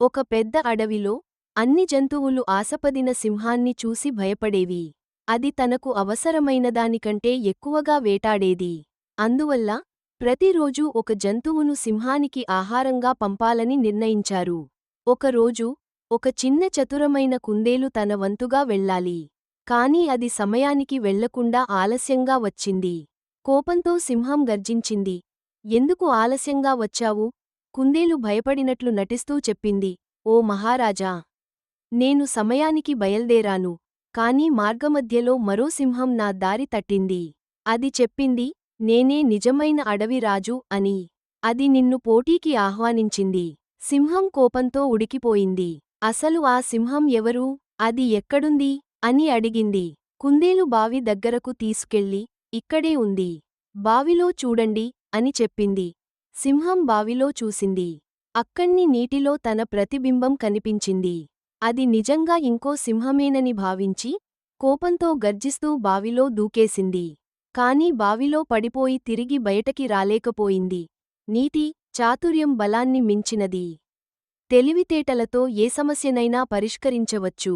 ఒక పెద్ద అడవిలో అన్ని జంతువులు ఆశపదిన సింహాన్ని చూసి భయపడేవి. అది తనకు అవసరమైనదానికంటే ఎక్కువగా వేటాడేది. అందువల్ల ప్రతిరోజూ ఒక జంతువును సింహానికి ఆహారంగా పంపాలని నిర్ణయించారు. ఒకరోజు ఒక చిన్న చతురమైన కుందేలు తన వంతుగా వెళ్ళాలి. కాని అది సమయానికి వెళ్ళకుండా ఆలస్యంగా వచ్చింది. కోపంతో సింహం గర్జించింది. ఎందుకు ఆలస్యంగా వచ్చావు? కుందేలు భయపడినట్లు నటిస్తూ చెప్పింది ఓ మహారాజా! నేను సమయానికి బయల్దేరాను కాని మార్గమధ్యలో మరో సింహం నా దారి తట్టింది. అది చెప్పింది నేనే నిజమైన అడవి రాజు అని. అది నిన్ను పోటీకి ఆహ్వానించింది. సింహం కోపంతో ఉడికిపోయింది. అసలు ఆ సింహం ఎవరు? అది ఎక్కడుంది? అని అడిగింది. కుందేలు బావి దగ్గరకు తీసుకెళ్ళి ఇక్కడే ఉంది. బావిలో చూడండి అని చెప్పింది. సింహం బావిలో చూసింది. అక్కణ్ణి నీటిలో తన ప్రతిబింబం కనిపించింది. అది నిజంగా ఇంకో సింహమేనని భావించి కోపంతో గర్జిస్తూ బావిలో దూకేసింది. కాని బావిలో పడిపోయి తిరిగి బయటకి రాలేకపోయింది. నీతి చాతుర్యం బలాన్ని మించినది. తెలివితేటలతో ఏ సమస్యనైనా పరిష్కరించవచ్చు.